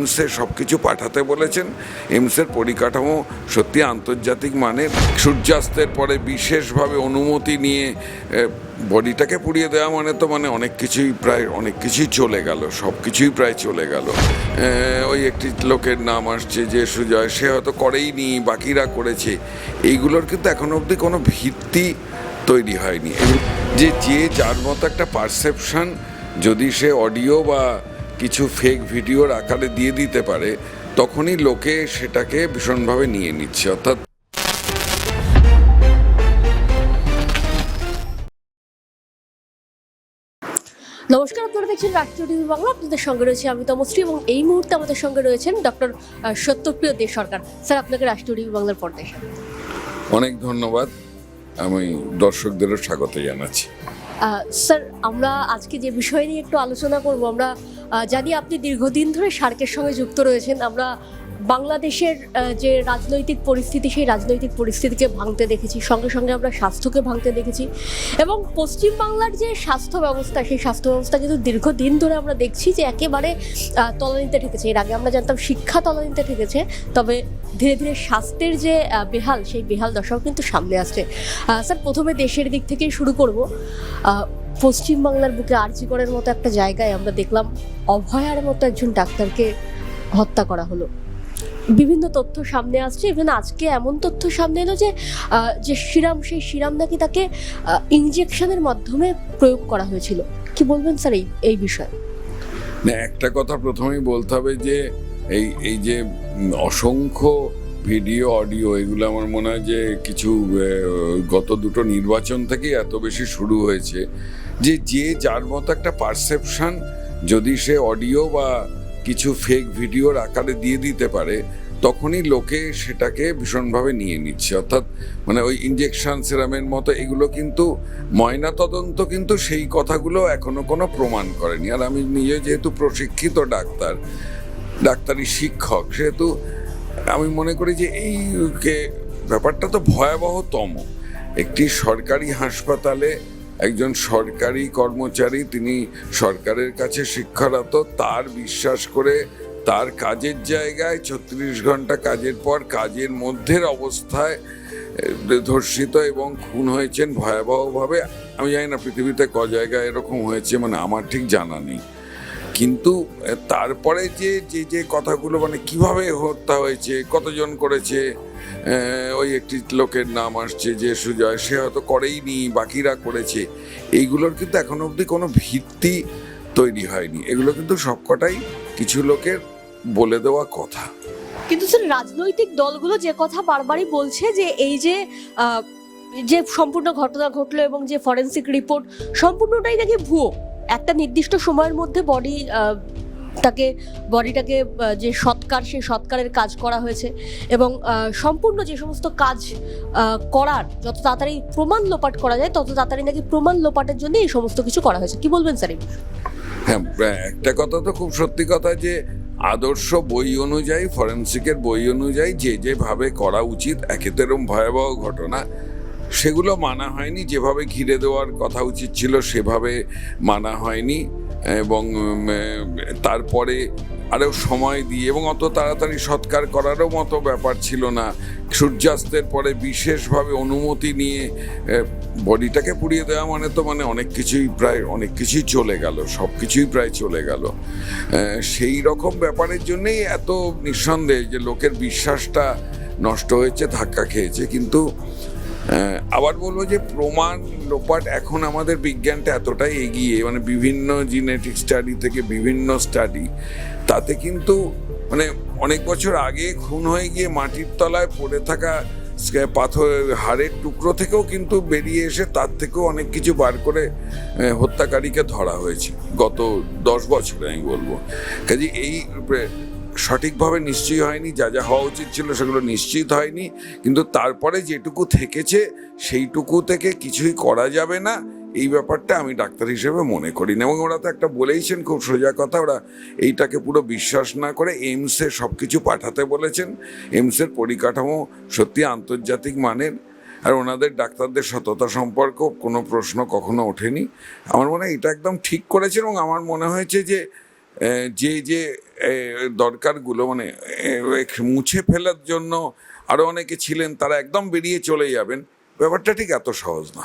এইমসে সব কিছু পাঠাতে বলেছেন। এইমসের পরিকাঠামো সত্যি আন্তর্জাতিক মানের। সূর্যাস্তের পরে বিশেষভাবে অনুমতি নিয়ে বডিটাকে পুড়িয়ে দেওয়া মানে তো মানে অনেক কিছুই প্রায়, অনেক কিছুই চলে গেল সব কিছুই প্রায় চলে গেল। ওই একটি লোকের নাম আসছে যে সুজয় সে হয়তো করেইনি, বাকিরা করেছে। এইগুলোর কিন্তু এখনও অবধি কোনো ভিত্তি তৈরি হয়নি। যে যে যার মতো একটা পারসেপশন, যদি সে অডিও বা কিছু ফেক ভিডিওর আকারে দিয়ে দিতে পারে তখনই লোকে সেটাকে ভীষণভাবে নিয়ে নিচ্ছে অর্থাৎ নমস্কার আপনারা দেখছেন রাষ্ট্রীয় টিভি বাংলা আপনাদের সঙ্গে রয়েছে আমি তমশ্রী এবং এই মুহূর্তে আমাদের সঙ্গে রয়েছেন ডক্টর সত্যপ্রিয় দে সরকার। স্যার আপনাকে রাষ্ট্রীয় টিভি বাংলার পর্দায় অনেক ধন্যবাদ। আমি দর্শকদেরও স্বাগত জানাচ্ছি। স্যার আমরা আজকে যে বিষয় নিয়ে একটু আলোচনা করব আমরা জানি আপনি দীর্ঘদিন ধরে সার্কের সঙ্গে যুক্ত রয়েছেন। আমরা বাংলাদেশের যে রাজনৈতিক পরিস্থিতি, সেই রাজনৈতিক পরিস্থিতিকে ভাঙতে দেখেছি। সঙ্গে সঙ্গে আমরা স্বাস্থ্যকে ভাঙতে দেখেছি। এবং পশ্চিমবাংলার যে স্বাস্থ্য ব্যবস্থা, সেই স্বাস্থ্য ব্যবস্থা কিন্তু দীর্ঘদিন ধরে আমরা দেখছি যে একেবারে তলানিতে ঠেকেছে। এর আগে আমরা জানতাম শিক্ষা তলানিতে ঠেকেছে, তবে ধীরে ধীরে স্বাস্থ্যের যে বেহাল, সেই বেহাল দশাও কিন্তু সামনে আসছে। স্যার, প্রথমে দেশের দিক থেকেই শুরু করব। পশ্চিমবাংলার বুকে আর্জিকরের মতো একটা জায়গায় আমরা দেখলাম অভয়ার মতো একজন ডাক্তারকে হত্যা করা হলো। বিভিন্ন তথ্য সামনে আসছে ইভেন আজকে এমন তথ্য সামনে এলো যে যে সিরাম সেই সিরাম নাকি তাকে ইনজেকশনের মাধ্যমে প্রয়োগ করা হয়েছিল। কি বলবেন স্যার এই এই বিষয়ে? না, একটা কথা প্রথমেই বলতে হবে যে, এই এই যে অসংখ্য ভিডিও, অডিও, এগুলো আমার মনে হয় যে কিছু গত দুটো নির্বাচন থেকেই এত বেশি শুরু হয়েছে। যে যে যার মতো একটা পারসেপশন যদি সে অডিও বা কিছু ফেক ভিডিওর আকারে দিয়ে দিতে পারে, তখনই লোকে সেটাকে ভীষণভাবে নিয়ে নিচ্ছে। অর্থাৎ মানে ওই ইঞ্জেকশন সিরামের মতো এগুলো কিন্তু ময়না তদন্ত কিন্তু সেই কথাগুলো এখনও কোনো প্রমাণ করেনি। আর আমি নিজে যেহেতু প্রশিক্ষিত ডাক্তার, ডাক্তারি শিক্ষক, সেহেতু আমি মনে করি যে এই ব্যাপারটা তো ভয়াবহতম। একটি সরকারি হাসপাতালে একজন সরকারি কর্মচারী, তিনি সরকারের কাছে শিক্ষারত, তার বিশ্বাস করে তার কাজের জায়গায় ছত্রিশ ঘণ্টা কাজের পর কাজের মধ্যের অবস্থায় ধর্ষিত এবং খুন হয়েছেন ভয়াবহভাবে। আমি জানি না পৃথিবীতে ক জায়গায় এরকম হয়েছে মানে আমার ঠিক জানা নেই। কিন্তু তারপরে যে যে যে কথাগুলো মানে কীভাবে হত্যা হয়েছে, কতজন করেছে ওই একটি লোকের নাম আসছে যে সুজয়, সে হয়তো করেইনি, বাকিরা করেছে, এইগুলোর কিন্তু এখনও অবধি কোনো ভিত্তি তৈরি হয়নি। এগুলো কিন্তু সবকটাই কিছু লোকের বলে দেওয়া কথা। কিন্তু স্যার, রাজনৈতিক দলগুলো যে কথা বারবারই বলছে যে এই যে যে সম্পূর্ণ ঘটনা ঘটলো এবং যে ফরেন্সিক রিপোর্ট সম্পূর্ণটাই নাকি ভুয়ো। একটা নির্দিষ্ট সময়ের মধ্যে বডি তাকে বডিটাকে যে সৎকার, সেই সৎকারের কাজ করা হয়েছে এবং সম্পূর্ণ যে সমস্ত কাজ করার, যত তাড়াতাড়ি প্রমাণ লোপাট করা যায়, তত তাড়াতাড়ি নাকি প্রমাণ লোপাটের জন্য এই সমস্ত কিছু করা হয়েছে। কি বলবেন, স্যার হ্যাঁ একটা কথা তো খুব সত্যি কথা যে, আদর্শ বই অনুযায়ী ফরেন্সিকের বই অনুযায়ী যে যেভাবে করা উচিত একে তো এরম ভয়াবহ ঘটনা। সেগুলো মানা হয়নি, যেভাবে ঘিরে দেওয়ার কথা উচিত ছিল সেভাবে মানা হয়নি এবং তারপরে আরও সময় দিয়ে এবং অত তাড়াতাড়ি সৎকার করারও মতো ব্যাপার ছিল না। সূর্যাস্তের পরে বিশেষভাবে অনুমতি নিয়ে বডিটাকে পুড়িয়ে দেওয়া মানে তো মানে অনেক কিছুই প্রায়, অনেক কিছুই চলে গেল, সব কিছুই প্রায় চলে গেল। সেই রকম ব্যাপারের জন্যেই এত নিঃসন্দেহ যে লোকের বিশ্বাসটা নষ্ট হয়েছে, ধাক্কা খেয়েছে, কিন্তু আবার বলব যে প্রমাণ লোপাট এখন আমাদের বিজ্ঞানটা এতটাই এগিয়ে মানে বিভিন্ন জিনেটিক স্টাডি থেকে বিভিন্ন স্টাডি তাতে কিন্তু মানে অনেক বছর আগে খুন হয়ে গিয়ে মাটির তলায় পড়ে থাকা পাথরের হাড়ের টুকরো থেকেও কিন্তু বেরিয়ে এসে তার থেকেও অনেক কিছু বার করে হত্যাকারীকে ধরা হয়েছে, গত দশ বছরে আমি বলব। কাজে এই সঠিকভাবে নিশ্চয়ই হয়নি, যা যা হওয়া উচিত ছিল সেগুলো নিশ্চিত হয়নি, কিন্তু তারপরে যেটুকু থেকেছে সেইটুকু থেকে কিছুই করা যাবে না, এই ব্যাপারটা আমি ডাক্তার হিসেবে মনে করি না। এবং ওরা তো একটা বলেইছেন খুব সোজা কথা, ওরা এইটাকে পুরো বিশ্বাস না করে এইমসে সব কিছু পাঠাতে বলেছেন। এইমসের পরিকাঠামো সত্যি আন্তর্জাতিক মানের, আর ওনাদের ডাক্তারদের সততা সম্পর্ক কোনো প্রশ্ন কখনো ওঠেনি। আমার মনে হয় এটা একদম ঠিক করেছেন এবং আমার মনে হয়েছে যে যে যে দরকারগুলো মানে মুছে ফেলার জন্য আরও অনেকে ছিলেন, তারা একদম বেরিয়ে চলে যাবেন। ব্যাপারটা ঠিক এত সহজ না।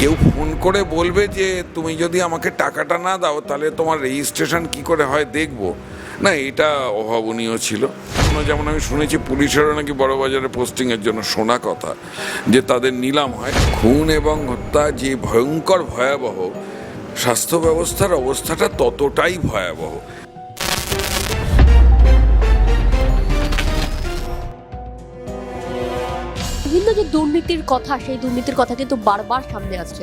কেউ ফোন করে বলবে যে তুমি যদি আমাকে টাকাটা না দাও, তাহলে তোমার রেজিস্ট্রেশন কি করে হয় দেখব। না, এটা অভাবনীয় ছিল। যেমন আমি শুনেছি, পুলিশেরও নাকি বড় বাজারে পোস্টিংয়ের জন্য শোনা কথা, যে তাদের নিলাম হয়। খুন এবং হত্যা যে ভয়ঙ্কর ভয়াবহ, স্বাস্থ্য ব্যবস্থার অবস্থাটা ততটাই ভয়াবহ। বিভিন্ন যে দুর্নীতির কথা, সেই দুর্নীতির কথা কিন্তু বারবার সামনে আসছে।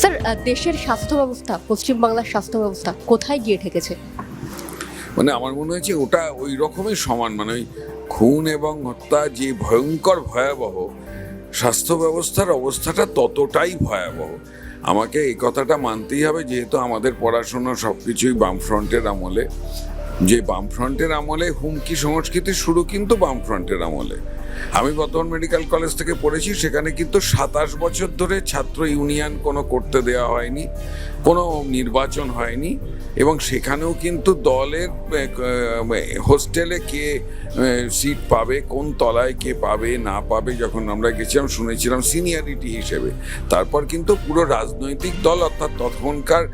স্যার দেশের স্বাস্থ্য ব্যবস্থা পশ্চিমবাংলার স্বাস্থ্য ব্যবস্থা কোথায় গিয়ে ঠেকেছে? মানে আমার মনে হয়েছে ওটা ওই রকমই সমান মানে ওই খুন এবং হত্যা যে ভয়ঙ্কর ভয়াবহ স্বাস্থ্য ব্যবস্থার অবস্থাটা ততটাই ভয়াবহ। আমাকে এই কথাটা মানতেই হবে, যেহেতু আমাদের পড়াশোনা সব কিছুই বামফ্রন্টের আমলে। যে বামফ্রন্টের আমলে হুমকি সংস্কৃতি শুরু কিন্তু বামফ্রন্টের আমলে। আমি বর্ধমান মেডিকেল কলেজ থেকে পড়েছি, সেখানে কিন্তু সাতাশ বছর ধরে ছাত্র ইউনিয়ন কোনো করতে দেওয়া হয়নি, কোনো নির্বাচন হয়নি এবং সেখানেও কিন্তু দলের হোস্টেলে কে সিট পাবে, কোন তলায় কে পাবে, না পাবে, যখন আমরা গেছিলাম, শুনেছিলাম সিনিয়রিটি হিসেবে। তারপর কিন্তু পুরো রাজনৈতিক দল অর্থাৎ তখনকার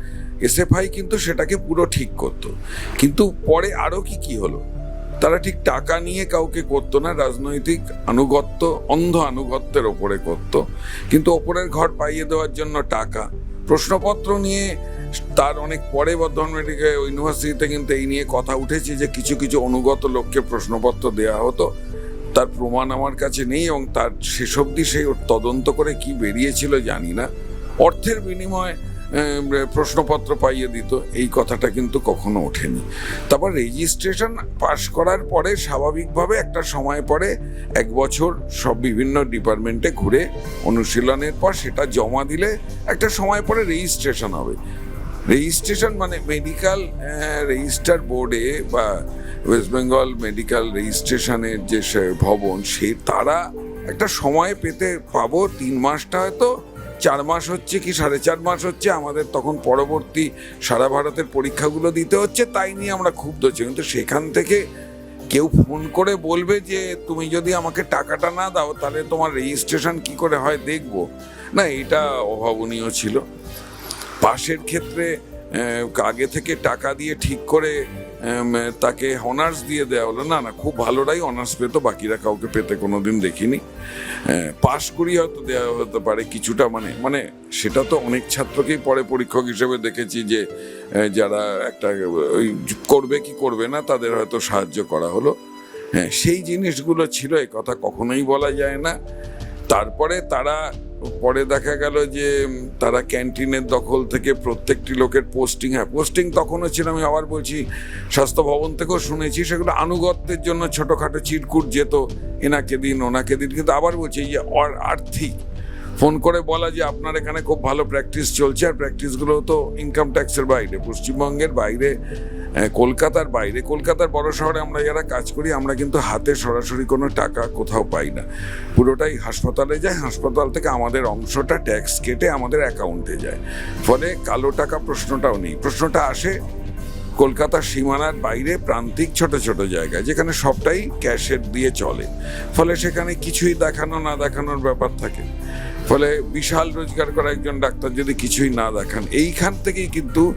এসএফআই কিন্তু সেটাকে পুরো ঠিক করতো। কিন্তু পরে আরও কি কি হলো? তারা ঠিক টাকা নিয়ে কাউকে করতো না, রাজনৈতিক আনুগত্য, অন্ধ আনুগত্যের ওপরে করতো। কিন্তু ওপরের ঘর পাইয়ে দেওয়ার জন্য টাকা। প্রশ্নপত্র নিয়ে তার অনেক পরে বর্ধমান মেডিকেল ইউনিভার্সিটিতে কিন্তু এই নিয়ে কথা উঠেছে যে কিছু কিছু অনুগত লোককে প্রশ্নপত্র দেওয়া হতো। তার প্রমাণ আমার কাছে নেই এবং তার শেষ অবধি সেই তদন্ত করে কি বেরিয়েছিল জানি না। অর্থের বিনিময়ে প্রশ্নপত্র পাইয়ে দিত। এই কথাটা কিন্তু কখনো ওঠেনি। তারপর রেজিস্ট্রেশন পাশ করার পরে স্বাভাবিকভাবে একটা সময় পরে এক বছর সব বিভিন্ন ডিপার্টমেন্টে ঘুরে অনুশীলনের পর সেটা জমা দিলে একটা সময় পরে রেজিস্ট্রেশন হবে। রেজিস্ট্রেশন মানে মেডিকেল রেজিস্টার বোর্ডে বা ওয়েস্ট বেঙ্গল মেডিকেল রেজিস্ট্রেশনের যে ভবন, সে তারা একটা সময় পেতে পাবো, তিন মাসটা হয়তো চার মাস হচ্ছে কি, সাড়ে চার মাস হচ্ছে, আমাদের তখন পরবর্তী সারা ভারতের পরীক্ষাগুলো দিতে হচ্ছে, তাই নিয়ে আমরা ক্ষুব্ধ হচ্ছি। কিন্তু সেখান থেকে কেউ ফোন করে বলবে যে, তুমি যদি আমাকে টাকাটা না দাও, তাহলে তোমার রেজিস্ট্রেশন কি করে হয় দেখব। না, এটা অভাবনীয় ছিল। পাশের ক্ষেত্রে আগে থেকে টাকা দিয়ে ঠিক করে তাকে অনার্স দিয়ে দেওয়া হলো। না না, খুব ভালোরাই অনার্স পেতো বাকিরা কাউকে পেতে কোনো দিন দেখিনি পাশ করি হয়তো দেওয়া হতে পারে কিছুটা মানে মানে সেটা তো অনেক ছাত্রকেই পরে পরীক্ষক হিসেবে দেখেছি যে যারা একটা, ওই করবে কি করবে না, তাদের হয়তো সাহায্য করা হলো। হ্যাঁ সেই জিনিসগুলো ছিল, এ কথা কখনোই বলা যায় না। তারপরে তারা পরে দেখা গেল যে তারা ক্যান্টিনের দখল থেকে প্রত্যেকটি লোকের পোস্টিং হ্যাঁ। পোস্টিং তখনও ছিল, আমি আবার বলছি, স্বাস্থ্য ভবন থেকেও শুনেছি, সেগুলো আনুগত্যের জন্য ছোটোখাটো চিরকুট যেত, এনাকে দিন, ওনাকে দিন। কিন্তু আবার বলছি যে আর্থিক, ফোন করে বলা যে আপনার এখানে খুব ভালো প্র্যাকটিস চলছে, আর প্র্যাকটিসগুলো তো ইনকাম ট্যাক্সের বাইরে, পশ্চিমবঙ্গের বাইরে কলকাতার বাইরে, কলকাতার বড় শহরে আমরা যারা কাজ করি, আমরা কিন্তু হাতে সরাসরি কোনো টাকা কোথাও পাই না। পুরোটাই হাসপাতালে যায়, হাসপাতাল থেকে আমাদের অংশটা ট্যাক্স কেটে আমাদের অ্যাকাউন্টে যায়। ফলে কালো টাকা প্রশ্নটাও নেই। প্রশ্নটা আসে কলকাতার সীমানার বাইরে প্রান্তিক ছোট ছোট জায়গায়, যেখানে সবটাই ক্যাশের দিয়ে চলে। ফলে সেখানে কিছুই দেখানো না দেখানোর ব্যাপার থাকে। ফলে বিশাল রোজগার করা একজন ডাক্তার যদি কিছুই না দেখান, এইখান থেকেই কিন্তু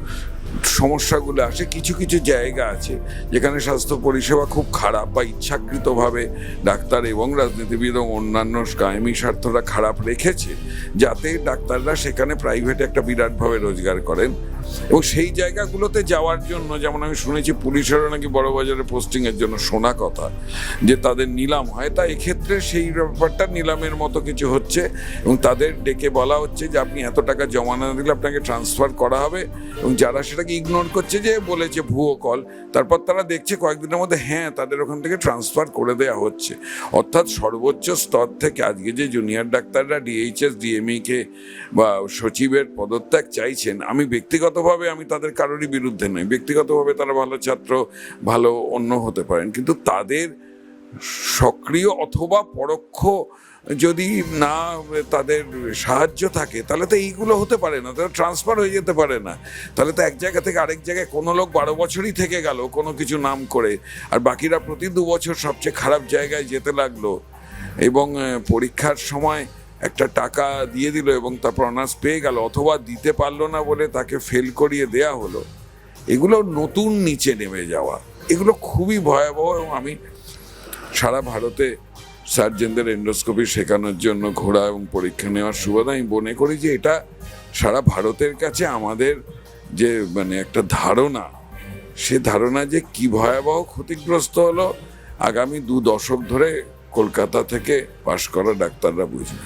সমস্যাগুলো আসে, কিছু কিছু জায়গা আছে যেখানে স্বাস্থ্য পরিষেবা খুব খারাপ বা ইচ্ছাকৃতভাবে ডাক্তার এবং রাজনীতিবিদ এবং অন্যান্য কায়েমি স্বার্থরা খারাপ রেখেছে, যাতে ডাক্তাররা সেখানে প্রাইভেটে একটা বিরাটভাবে রোজগার করেন। এবং সেই জায়গাগুলোতে যাওয়ার জন্য, যেমন আমি শুনেছি পুলিশেরও নাকি বড় বাজারে পোস্টিংয়ের জন্য শোনা কথা, যে তাদের নিলাম হয়। তা এক্ষেত্রে সেই ব্যাপারটা নিলামের মতো কিছু হচ্ছে এবং তাদের ডেকে বলা হচ্ছে যে আপনি এত টাকা জমা না দিলে আপনাকে ট্রান্সফার করা হবে এবং যারা সেটাকে ইগনোর করছে যে বলেছে ভুয়ো কল তারপর তারা দেখছে কয়েকদিনের মধ্যে হ্যাঁ তাদের ওখান থেকে ট্রান্সফার করে দেওয়া হচ্ছে। অর্থাৎ সর্বোচ্চ স্তর থেকে আজকে যে জুনিয়র ডাক্তাররা ডিএইচএস ডিএমইকে বা সচিবের পদত্যাগ চাইছেন, আমি ব্যক্তিগতভাবে আমি তাদের কারোরই বিরুদ্ধে নই। ব্যক্তিগতভাবে তারা ভালো ছাত্র, ভালো অন্য হতে পারেন। কিন্তু তাদের সক্রিয় অথবা পরোক্ষ যদি না তাদের সাহায্য থাকে, তাহলে তো এইগুলো হতে পারে না। তাহলে ট্রান্সফার হয়ে যেতে পারে না। তাহলে তো এক জায়গা থেকে আরেক জায়গায় কোনো লোক বারো বছরই থেকে গেল কোনো কিছু নাম করে। আর বাকিরা প্রতি দু বছর সবচেয়ে খারাপ জায়গায় যেতে লাগল। এবং পরীক্ষার সময় একটা টাকা দিয়ে দিল এবং তারপর অনার্স পেয়ে গেল, অথবা দিতে পারল না বলে তাকে ফেল করিয়ে দেয়া হলো। এগুলো নতুন নিচে নেমে যাওয়া। এগুলো খুবই ভয়াবহ এবং আমি সারা ভারতে সার্জেনদের এন্ডোস্কোপি শেখানোর জন্য ঘোরা এবং পরীক্ষা নেওয়ার সুবাদে আমি মনে করি যে এটা সারা ভারতের কাছে আমাদের যে মানে একটা ধারণা, সে ধারণা যে কি ভয়াবহ ক্ষতিগ্রস্ত হলো, আগামী দু দশক ধরে কলকাতা থেকে পাশ করা ডাক্তাররা বুঝবে।